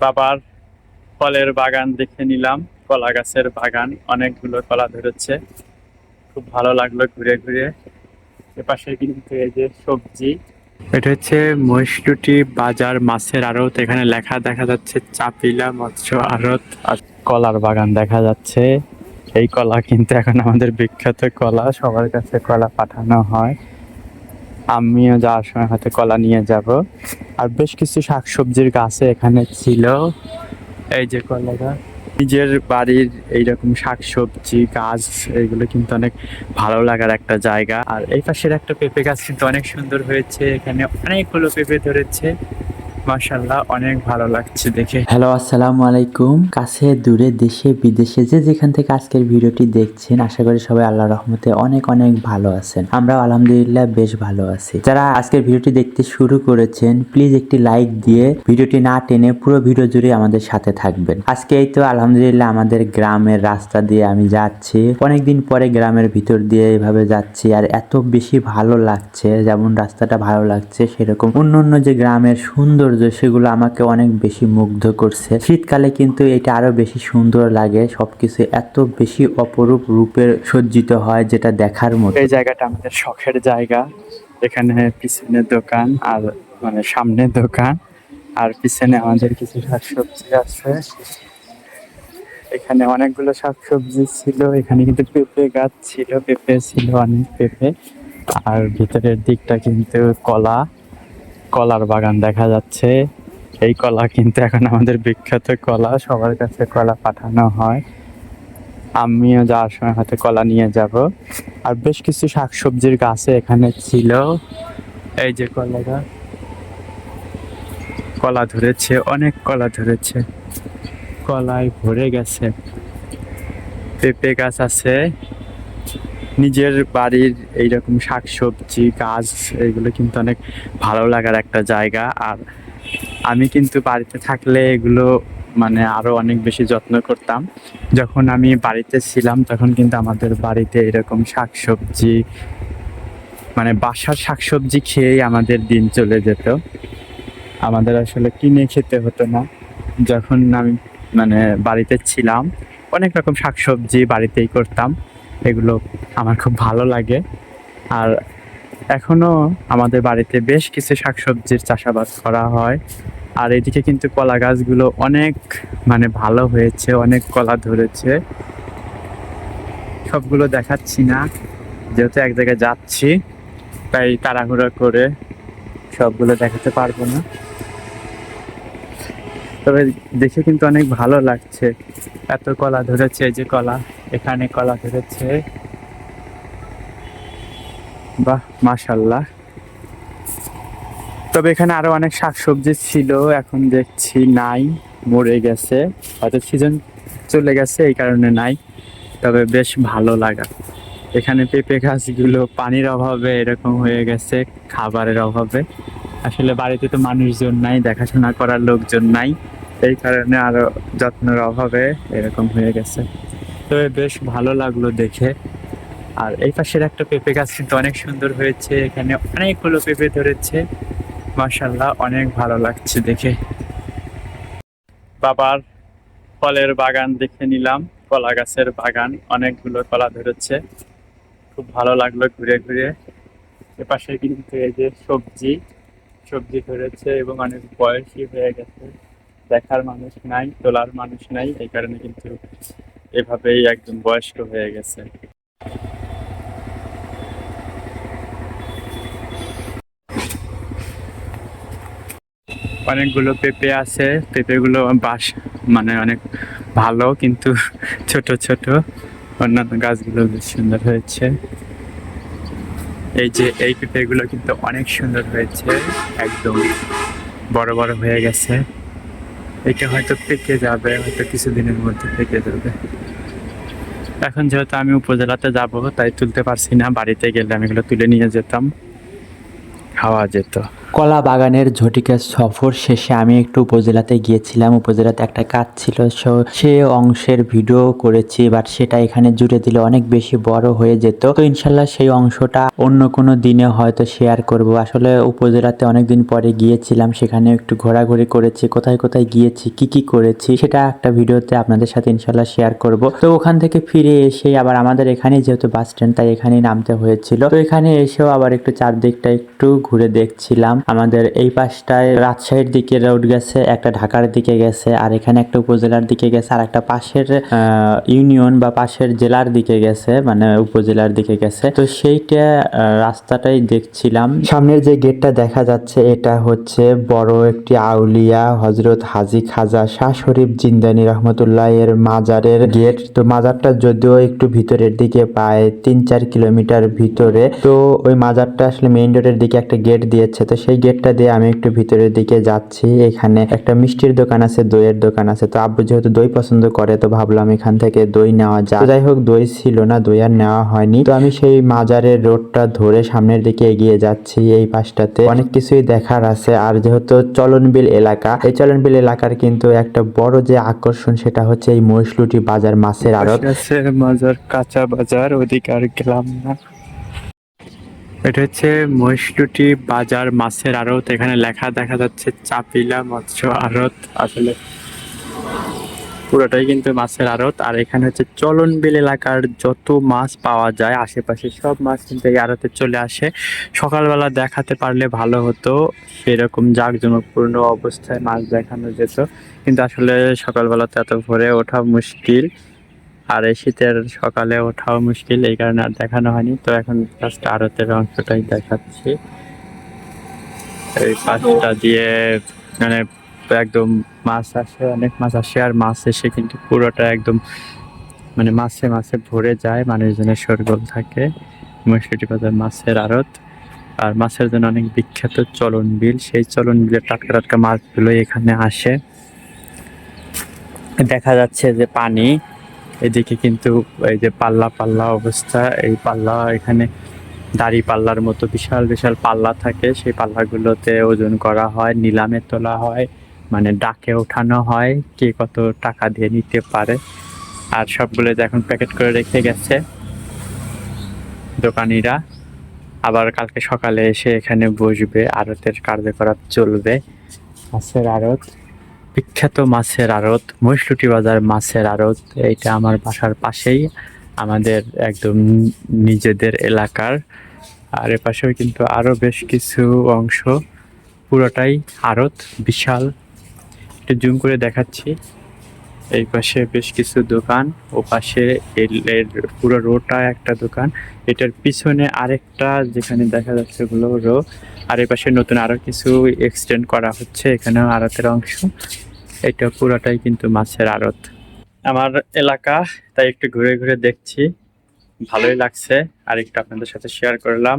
বাবার ফলের বাগান দেখে নিলাম। কলা গাছের বাগান, অনেকগুলো কলা ধরেছে। খুব ভালো লাগল ঘুরে ঘুরে। এপাশে কিন্তু এই যে সবজি। এটা হচ্ছে মহিষটুটি বাজার মাছের আড়ত। এখানে লেখা দেখা যাচ্ছে চাপিলা মৎস্য আড়ত। আর কলার বাগান দেখা যাচ্ছে। এই কলা কিন্তু এখন আমাদের বিখ্যাত কলা। সবার কাছে কলা পাঠানো হয়। আমিও যাওয়ার সময় হয়তো কলা নিয়ে যাব। আর বেশ কিছু শাকসবজির গাছে এখানে ছিল। এই যে কলাটা, নিজের বাড়ির এইরকম শাকসবজি, গাছ, এগুলো কিন্তু অনেক ভালো লাগার একটা জায়গা। আর এই পাশের একটা পেঁপে গাছ কিন্তু অনেক সুন্দর হয়েছে। এখানে অনেকগুলো পেঁপে ধরেছে। অনেক ভালো লাগছে হ্যালো, আসসালামু আলাইকুম। কাছে, দূরে, দেশে, বিদেশে যে যেখান থেকে আজকের ভিডিওটি দেখছেন, আশা করি সবাই আল্লাহ রহমতে অনেক অনেক ভালো আছেন। আমরা আলহামদুলিল্লাহ বেশ ভালো আছি। যারা আজকের ভিডিওটি দেখতে শুরু করেছেন প্লিজ একটি লাইক দিয়ে ভিডিওটি না টেনে পুরো ভিডিও জুড়ে আমাদের সাথে থাকবেন। আজকে এই তো আলহামদুলিল্লাহ আমাদের গ্রামের রাস্তা দিয়ে আমি যাচ্ছি। অনেকদিন পরে গ্রামের ভিতর দিয়ে এভাবে যাচ্ছি আর এত বেশি ভালো লাগছে, যেমন রাস্তাটা ভালো লাগছে, সেরকম অন্য অন্য যে গ্রামের সৌন্দর্য সেগুলো আমাকে অনেক বেশি মুগ্ধ করছে। শীতকালে কিন্তু এটা আরও বেশি সুন্দর লাগে, সবকিছু এত বেশি অপরূপ রূপে সজ্জিত হয় যেটা দেখার মতো। এই জায়গাটা আমাদের শখের জায়গা। এখানে পিছনে দোকান আর মানে সামনে দোকান আর পিছনে আমাদের কিছু শাকসবজি আছে। এখানে অনেকগুলো শাকসবজি ছিল, এখানে কিন্তু পেঁপে গাছ ছিল, পেঁপে ছিল অনেক পেঁপে। আর ভিতরের দিকটা কিন্তু কলা। কলার বাগান দেখা যাচ্ছে। এই কলা কিন্তু এখন আমাদের বিখ্যাত কলা, সবার কাছে কলা পাঠানো হয়। আমিও যাওয়ার সময় হয়তো কলা নিয়ে যাব। আর বেশ কিছু শাকসবজির গাছে এখানে ছিল। এই যে কলা কলা ধরেছে, অনেক কলা ধরেছে। কলায় ভরে গেছে। পেঁপে গাছ আছে। নিজের বাড়ির এইরকম শাকসবজি, গাছ, এগুলো কিন্তু অনেক ভালো লাগার একটা জায়গা। আর আমি কিন্তু বাড়িতে থাকলে এগুলো মানে আরও অনেক বেশি যত্ন করতাম। যখন আমি বাড়িতে ছিলাম, তখন কিন্তু আমাদের বাড়িতে এরকম শাকসবজি মানে বাসার শাকসবজি খেয়েই আমাদের দিন চলে যেত। আমাদের আসলে কিনে খেতে হতো না। যখন আমি মানে বাড়িতে ছিলাম, অনেক রকম শাকসবজি বাড়িতেই করতাম। এগুলো আমার খুব ভালো লাগে। আর এখনও আমাদের বাড়িতে বেশ কিছু শাকসবজির চাষাবাদ করা হয়। আর এদিকে কিন্তু কলা গাছগুলো অনেক মানে ভালো হয়েছে, অনেক কলা ধরেছে। সবগুলো দেখাচ্ছি না, যেহেতু এক জায়গায় যাচ্ছি, তাই তাড়াহুড়ো করে সবগুলো দেখাতে পারব না। তবে দেখে কিন্তু অনেক ভালো লাগছে, এত কলা ধরেছে, এই যে কলা। এখানে কলা ধরেছে। বাহ মাশাল্লাহ তবে এখানে আরও অনেক শাকসবজি ছিল, এখন দেখছি নাই, মরে গেছে। হয়তো সিজন চলে গেছে, এই কারণে নাই, তবে বেশ ভালো লাগা। এখানে পেঁপে গাছগুলো পানির অভাবে এরকম হয়ে গেছে, খাবারের অভাবে। আসলে বাড়িতে তো মানুষজন নাই, দেখাশোনা করার লোকজন নাই, এই কারণে আরও যত্নের অভাবে এরকম হয়ে গেছে। তবে বেশ ভালো লাগল দেখে। আর এই পাশের একটা পেঁপে গাছ কিন্তু অনেক সুন্দর হয়েছে, এখানে অনেকগুলো পেঁপে ধরেছে। মাশাল্লাহ অনেক ভালো লাগছে দেখে। বাবার ফলের বাগান দেখে নিলাম, কলা গাছের বাগান, অনেকগুলো কলা ধরেছে। খুব ভালো লাগল ঘুরে ঘুরে। এপাশে কিন্তু এই যে সবজি সবজি ধরেছে এবং অনেক বয়সী হয়ে গেছে। দেখার মানুষ নাই, তোলার মানুষ নাই, এই কারণে কিন্তু এভাবেই একদম বয়স্ক হয়ে গেছে। অনেকগুলো পেঁপে আছে। পেঁপেগুলো বাস মানে অনেক ভালো, কিন্তু ছোট ছোট। অন্যান্য গাছগুলো বেশ সুন্দর হয়েছে। এই যে এই পেঁপেগুলো কিন্তু অনেক সুন্দর হয়েছে, একদম বড় বড় হয়ে গেছে। এটা হয়তো পেকে যাবে, হয়তো কিছুদিনের মধ্যে পেকে যাবে। এখন যেহেতু আমি উপজেলাতে যাব, তাই তুলতে পারছি না। বাড়িতে গেলে আমি এগুলো তুলে নিয়ে যেতাম। খাওয়া যেত। কলা বাগানের ঝটিকা সফর শেষে আমি একটু উপজেলাতে গিয়েছিলাম। উপজেলাতে একটা কাজ ছিল, সে অংশের ভিডিও করেছি বাট সেটা এখানে জুড়ে দিলে অনেক বেশি বড় হয়ে যেত। তো ইনশাল্লাহ সেই অংশটা অন্য কোনো দিনে হয়তো শেয়ার করব। আসলে উপজেলাতে অনেকদিন পরে গিয়েছিলাম সেখানে একটু ঘোরাঘুরি করেছি, কোথায় কোথায় গিয়েছি, কি কি করেছি, সেটা একটা ভিডিওতে আপনাদের সাথে ইনশাল্লাহ শেয়ার করব। তো ওখান থেকে ফিরে এসে আবার আমাদের এখানে যেহেতু বাস স্ট্যান্ড তাই এখানেই নামতে হয়েছিল। তো এখানে এসেও আবার একটু চারদিকটা একটু ঘুরে দেখছিলাম। আমাদের এই পাশটায় রাজশাহীর দিকে রোড গেছে, একটা ঢাকার দিকে গেছে, আর এখানে একটা উপজেলার দিকে গেছে, আর একটা পাশের ইউনিয়ন বা পাশের জেলার দিকে গেছে মানে উপজেলার দিকে গেছে। তো সেইটা রাস্তাটাই দেখছিলাম। সামনের যে গেটটা দেখা যাচ্ছে, এটা হচ্ছে বড় একটি আউলিয়া হজরত হাজি খাজা শাহ শরীফ জিন্দানি রহমতুল্লাহ এর মাজারের গেট তো মাজারটা যদিও একটু ভিতরের দিকে পায় তিন চার কিলোমিটার ভিতরে। তো ওই মাজারটা আসলে মেইন রোডের দিকে একটা গেট দিয়েছে, তো সেই গেটটা দিয়ে আমি একটু ভিতরের দিকে যাচ্ছি। এখানে একটা মিষ্টির দোকান আছে, দইয়ের দোকান আছে। তো আব্বু যেহেতু দই পছন্দ করে, তো ভাবলাম এখান থেকে দই নেওয়া যায় যাই হোক, দই ছিল না, দই আর নেওয়া হয়নি। তো আমি সেই মাজারের রোডটা ধরে সামনের দিকে এগিয়ে যাচ্ছি এই পাশটাতে। অনেক কিছুই দেখার আছে। আর যেহেতু চলনবিল এলাকা, এই চলনবিল এলাকার কিন্তু একটা বড় যে আকর্ষণ সেটা হচ্ছে এই মহিষলুটি বাজার মাছের আড়ত। মাজার, কাঁচা বাজার, ওদিকে আর গেলাম না। এটা হচ্ছে মহিষটুটি বাজার মাছের আড়ত। এখানে লেখা দেখা যাচ্ছে চাপিলা মৎস্য আড়ত। আসলে পুরোটাই কিন্তু মাছের আড়ত। আর এখানে হচ্ছে চলনবিল এলাকার যত মাছ পাওয়া যায়, আশেপাশে সব মাছ কিন্তু এই আড়তে চলে আসে। সকালবেলা দেখাতে পারলে ভালো হতো, সেরকম জাঁকজমকপূর্ণ অবস্থায় মাছ দেখানো যেত। কিন্তু আসলে সকালবেলাতে এত ভোরে ওঠা মুশকিল। আর এই শীতের সকালে ওঠাও মুশকিল, এই কারণে আর দেখানো হয়নি। তো এখন জাস্ট আড়তের অংশটাই দেখাচ্ছি। এই পাশটা দিয়ে মানে একদম মাছ আসে, অনেক মাছ আসে, আর মাছ এসে কিন্তু পুরোটা একদম মানে মাছে মাছে ভরে যায়, মানুষজনের সরগোল থাকে। মহিষটি বাজার মাছের আড়ত। আর মাছের জন্য অনেক বিখ্যাত চলন বিল। সেই চলন বিলের টাটকা টাটকা মাছগুলো এখানে আসে। দেখা যাচ্ছে যে পানি এদিকে কিন্তু এই যে পাল্লা পাল্লা অবস্থা, এই পাল্লা এখানে দাড়ি পাল্লার মতো বিশাল বিশাল পাল্লা থাকে। সেই পাল্লাগুলোতে ওজন করা হয়, নিলামে তোলা হয় মানে ডাকে ওঠানো হয়, কে কত টাকা দিয়ে নিতে পারে। আর সবগুলো এখন প্যাকেট করে রেখে গেছে দোকানিরা, আবার কালকে সকালে এসে এখানে বসবে, আড়তের কার্যকলাপ চলবে, মাছের আড়ত। বিখ্যাত মাছের আড়ত, মহিষলুটি বাজার মাছের আড়ত, এইটা আমার বাসার পাশেই, আমাদের একদম নিজেদের এলাকার। আর এ পাশেও কিন্তু আরও বেশ কিছু অংশ, পুরোটাই আড়ত, বিশাল। একটু জুম করে দেখাচ্ছি। এই পাশে বেশ কিছু দোকান, ও পাশে এর পুরো রোটা একটা দোকান। এটার পিছনে আরেকটা, যেখানে দেখা যাচ্ছে ওগুলো রো আর এই পাশে নতুন আরও কিছু এক্সটেন্ড করা হচ্ছে, এখানেও আড়তের অংশ। এটা পুরোটাই কিন্তু মাছের আড়ত। আমার এলাকা, তাই একটু ঘুরে ঘুরে দেখছি। ভালোই লাগছে। আর একটু আপনাদের সাথে শেয়ার করলাম।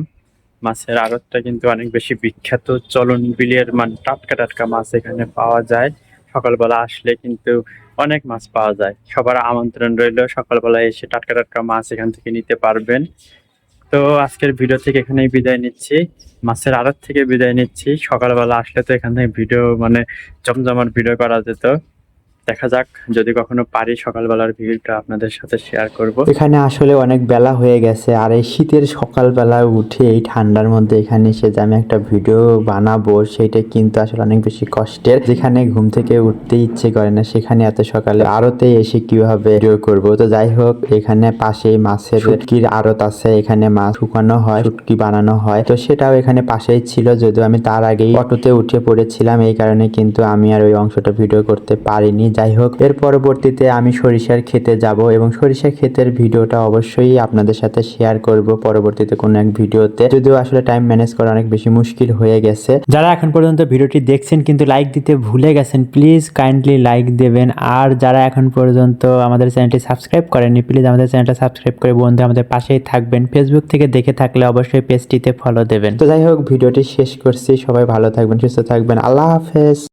মাছের আড়তটা কিন্তু অনেক বেশি বিখ্যাত। চলন বিলিয়ার মানে টাটকা টাটকা মাছ এখানে পাওয়া যায়। সকালবেলা আসলে কিন্তু অনেক মাছ পাওয়া যায়। সবার আমন্ত্রণ রইল সকালবেলা এসে টাটকা টাটকা মাছ এখান থেকে নিতে পারবেন। তো আজকের ভিডিও থেকে এখানেই বিদায় নিচ্ছি। মাছের আড়ার থেকে বিদায় নিচ্ছি। সকালবেলা আসলে তো এখান থেকে ভিডিও মানে জমজমার ভিডিও করা যেত। দেখা যাক, যদি কখনো পারি সকালবেলার ভিডিওটা আপনাদের সাথে শেয়ার করব। এখানে আসলে অনেক বেলা হয়ে গেছে, আর এই শীতের সকালবেলা উঠে এই ঠান্ডার মধ্যে এখানে এসে যে আমি একটা ভিডিও বানাবো সেটা কিন্তু আসলে অনেক বেশি কষ্টের। যেখানে ঘুম থেকে উঠতে ইচ্ছে করে না, সেখানে এত সকালে আড়তে এসে কীভাবে ভিডিও করব? তো যাই হোক, এখানে পাশেই মাছের শুটকির আড়ত আছে, এখানে মাছ শুকানো হয়, শুটকি বানানো হয়। তো সেটাও এখানে পাশেই ছিল, যদিও আমি তার আগেই অটোতে উঠে পড়েছিলাম, এই কারণে কিন্তু আমি আর ওই অংশটা ভিডিও করতে পারিনি। যাই হোক এর পরবর্তীতে আমি সরিষার খেতে যাব এবং সরিষা ক্ষেতের ভিডিওটা অবশ্যই আপনাদের সাথে শেয়ার করব পরবর্তীতে কোনো এক ভিডিওতে। যদিও আসলে টাইম ম্যানেজ করা অনেক বেশি মুশকিল হয়ে গেছে। যারা এখন পর্যন্ত ভিডিওটি দেখছেন কিন্তু লাইক দিতে ভুলে গেছেন প্লিজ কাইন্ডলি লাইক দেবেন। আর যারা এখন পর্যন্ত আমাদের চ্যানেলটি সাবস্ক্রাইব করেননি প্লিজ আমাদের চ্যানেলটা সাবস্ক্রাইব করে বন্ধু আমাদের পাশেই থাকবেন। ফেসবুক থেকে দেখে থাকলে অবশ্যই পেজটিতে ফলো দেবেন। তো যাই হোক ভিডিওটি শেষ করছি। সবাই ভালো থাকবেন সুস্থ থাকবেন। আল্লাহ হাফেজ।